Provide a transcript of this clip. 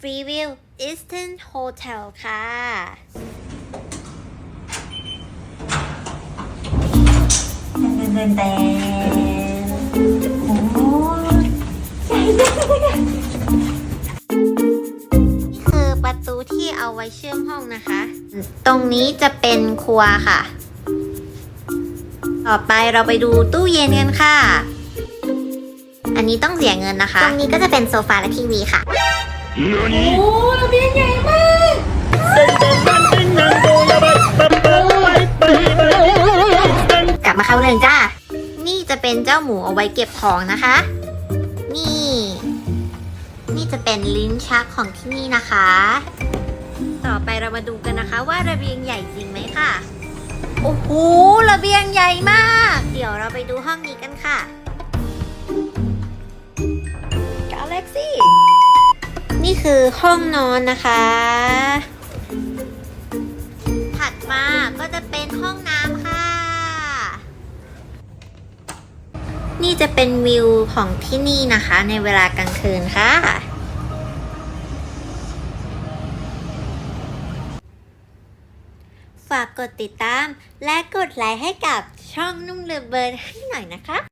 Freeview Eastern Hotel ค่ะเดินเดินแต่โอ้โหใหญ่จังเลยอะนี่คือประตูที่เอาไว้เชื่อมห้องนะคะ ตรงนี้จะเป็นครัวค่ะ ต่อไปเราไปดูตู้เย็นกันค่ะ อันนี้ต้องเสียเงินนะคะ ตรงนี้ก็จะเป็นโซฟาและทีวีค่ะ โอ้ระเบียงใหญ่มากกลับมาเข้าเรื่องจ้า นี่จะเป็นเจ้าหมูเอาไว้เก็บของนะคะ นี่ นี่จะเป็นลิ้นชักของที่นี่นะคะ ต่อไปเรามาดูกันนะคะว่าระเบียงใหญ่จริงไหมค่ะ โอ้โห ระเบียงใหญ่มาก เดี๋ยวเราไปดูห้องนี้กันค่ะ นี่คือห้องนอนนะคะ ถัดมาก็จะเป็นห้องน้ำค่ะ นี่จะเป็นวิวของที่นี่นะคะ ในเวลากลางคืนค่ะฝากกดติดตามและกดไลค์ให้กับช่องนุ่มเลอเบิร์ดให้หน่อยนะคะ